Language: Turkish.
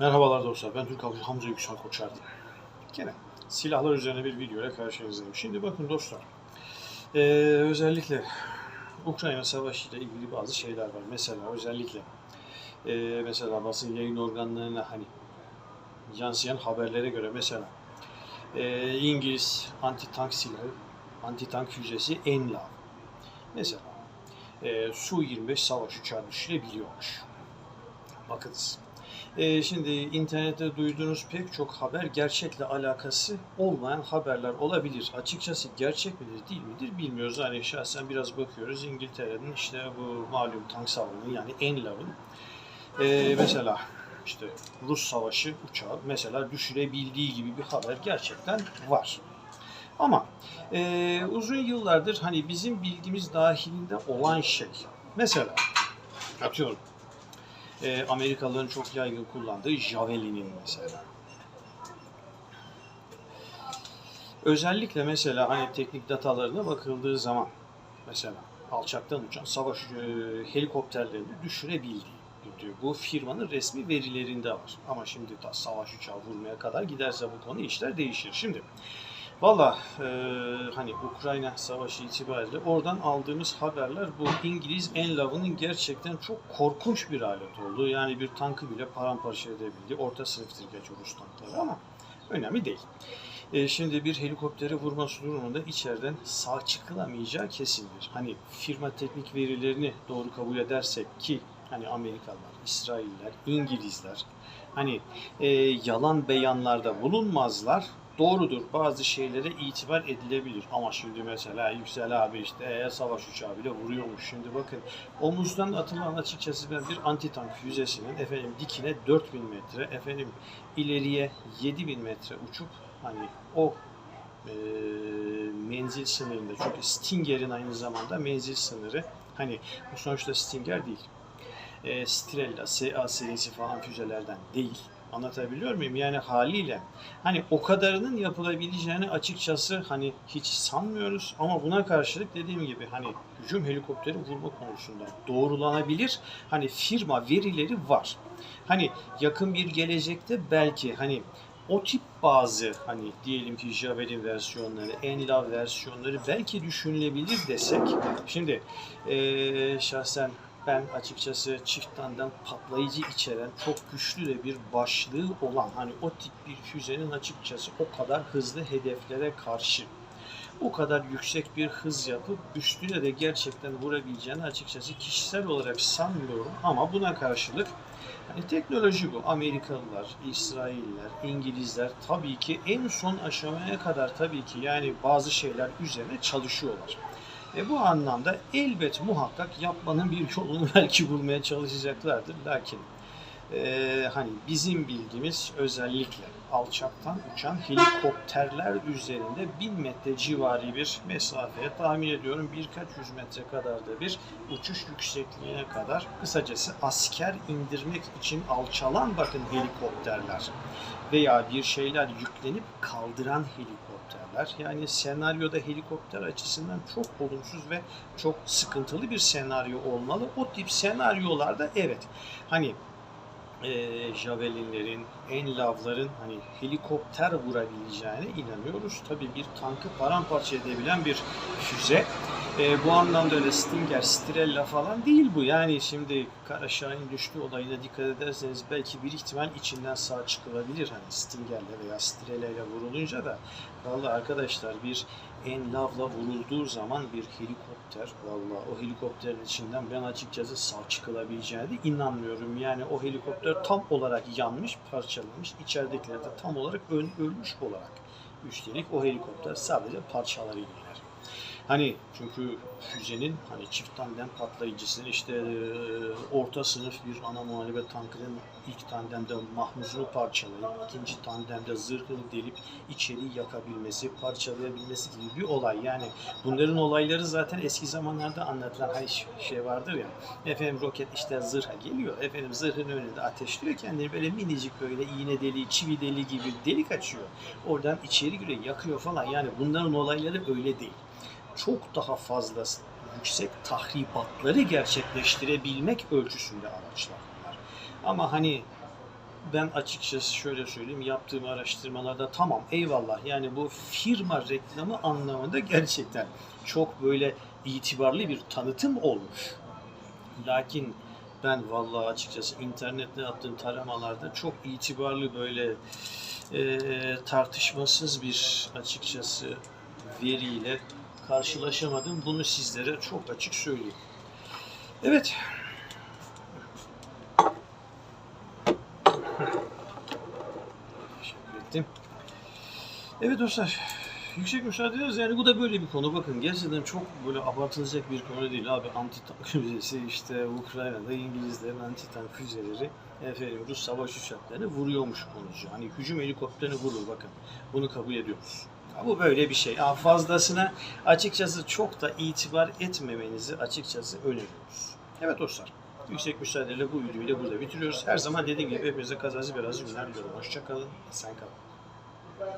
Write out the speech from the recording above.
Merhabalar dostlar, ben Türk Avcı Hamza Yüksel Koçerdi. Gene silahlar üzerine bir video ile karşınızdayım. Şimdi bakın dostlar, ee, özellikle Ukrayna Savaşı ile ilgili bazı şeyler var. Mesela özellikle ee, mesela basın yayın organlarına hani yansıyan haberlere göre mesela ee, İngiliz anti-tank silahı, anti-tank füzesi Enlav. Mesela ee, Su-25 savaş uçağı düşürebiliyormuş. Bakınız. Ee, şimdi internette duyduğunuz pek çok haber gerçekle alakası olmayan haberler olabilir. Açıkçası gerçek midir değil midir bilmiyoruz. Hani şahsen biraz bakıyoruz İngiltere'nin işte bu malum tank savrunun yani Enlav'ın ee, mesela işte Rus savaşı uçağı mesela düşürebildiği gibi bir haber gerçekten var. Ama ee, uzun yıllardır hani bizim bilgimiz dahilinde olan şey mesela atıyorum e, Amerikalıların çok yaygın kullandığı Javelin'in mesela. Özellikle mesela hani teknik datalarına bakıldığı zaman mesela alçaktan uçan savaş e, helikopterlerini düşürebildiği. Bu firmanın resmi verilerinde var. Ama şimdi ta savaş uçağı vurmaya kadar giderse bu konu işler değişir. Şimdi Valla e, hani Ukrayna Savaşı itibariyle oradan aldığımız haberler bu İngiliz Enlav'ın gerçekten çok korkunç bir alet olduğu. Yani bir tankı bile paramparça edebildi. Orta sınıftır gerçi Rus tankları ama önemli değil. E, şimdi bir helikoptere vurması durumunda içeriden sağ çıkılamayacağı kesindir. Hani firma teknik verilerini doğru kabul edersek ki hani Amerikalılar, İsrailler, İngilizler hani e, yalan beyanlarda bulunmazlar doğrudur. Bazı şeylere itibar edilebilir. Ama şimdi mesela Yüksel abi işte e, savaş uçağı bile vuruyormuş. Şimdi bakın omuzdan atılan açıkçası ben bir antitank füzesinin efendim dikine 4000 metre efendim ileriye 7000 metre uçup hani o e, menzil sınırında çünkü Stinger'in aynı zamanda menzil sınırı hani sonuçta Stinger değil. E, Strella, SA serisi falan füzelerden değil. Anlatabiliyor muyum? Yani haliyle hani o kadarının yapılabileceğini açıkçası hani hiç sanmıyoruz ama buna karşılık dediğim gibi hani hücum helikopteri vurma konusunda doğrulanabilir. Hani firma verileri var. Hani yakın bir gelecekte belki hani o tip bazı hani diyelim ki Javelin versiyonları, Enlav versiyonları belki düşünülebilir desek. Şimdi eee şahsen ben açıkçası çift tandem patlayıcı içeren çok güçlü de bir başlığı olan hani o tip bir füzenin açıkçası o kadar hızlı hedeflere karşı o kadar yüksek bir hız yapıp üstüne de gerçekten vurabileceğini açıkçası kişisel olarak sanmıyorum ama buna karşılık hani teknoloji bu. Amerikalılar, İsrailler, İngilizler tabii ki en son aşamaya kadar tabii ki yani bazı şeyler üzerine çalışıyorlar. E bu anlamda elbet muhakkak yapmanın bir yolunu belki bulmaya çalışacaklardır. Lakin e, hani bizim bildiğimiz özellikle alçaktan uçan helikopterler üzerinde 1000 metre civarı bir mesafeye tahmin ediyorum birkaç yüz metre kadar da bir uçuş yüksekliğine kadar kısacası asker indirmek için alçalan bakın helikopterler veya bir şeyler yüklenip kaldıran helikopterler. Yani senaryoda helikopter açısından çok olumsuz ve çok sıkıntılı bir senaryo olmalı. O tip senaryolarda evet hani e, Javelinlerin, Enlavların hani helikopter vurabileceğine inanıyoruz. Tabii bir tankı paramparça edebilen bir füze. E, bu anlamda öyle Stinger, Strella falan değil bu. Yani şimdi Kara Şahin olayına dikkat ederseniz belki bir ihtimal içinden sağ çıkılabilir. Hani Stinger'le veya Strella ile vurulunca da vallahi arkadaşlar bir Enlav'la vurulduğu zaman bir helikopter vallahi o helikopterin içinden ben açıkçası sağ çıkılabileceğine de inanmıyorum. Yani o helikopter tam olarak yanmış, parçalanmış. İçeridekiler de tam olarak ölmüş olarak. Üstelik o helikopter sadece parçalarıyla iner. Hani çünkü füzenin hani çift tandem patlayıcısının işte e, orta sınıf bir ana muhalefet tankının ilk tandemde mahmuzunu parçalayıp ikinci tandemde zırhını delip içeriği yakabilmesi, parçalayabilmesi gibi bir olay. Yani bunların olayları zaten eski zamanlarda anlatılan hani şey vardır ya. Efendim roket işte zırha geliyor. Efendim zırhın önünde ateşliyor kendini böyle minicik böyle iğne deliği, çivi deliği gibi delik açıyor. Oradan içeri giriyor, yakıyor falan. Yani bunların olayları öyle değil çok daha fazla yüksek tahribatları gerçekleştirebilmek ölçüsünde araçlar bunlar. Ama hani ben açıkçası şöyle söyleyeyim yaptığım araştırmalarda tamam eyvallah yani bu firma reklamı anlamında gerçekten çok böyle itibarlı bir tanıtım olmuş. Lakin ben vallahi açıkçası internette yaptığım taramalarda çok itibarlı böyle e, tartışmasız bir açıkçası veriyle karşılaşamadım. Bunu sizlere çok açık söyleyeyim. Evet. Teşekkür ettim. Evet dostlar. Yüksek müsaadenizle yani bu da böyle bir konu. Bakın gerçekten çok böyle abartılacak bir konu değil abi. Anti tank füzesi işte Ukrayna'da İngilizlerin anti tank füzeleri efendim Rus savaş uçaklarını vuruyormuş konusu. Hani hücum helikopterini vurur bakın. Bunu kabul ediyoruz. Ya bu böyle bir şey. Ya fazlasına açıkçası çok da itibar etmemenizi açıkçası öneriyoruz. Evet dostlar. Yüksek müsaadeyle bu videoyu da burada bitiriyoruz. Her zaman dediğim gibi hepinize kazası berazı günler diliyorum. Hoşçakalın. Sen kalın.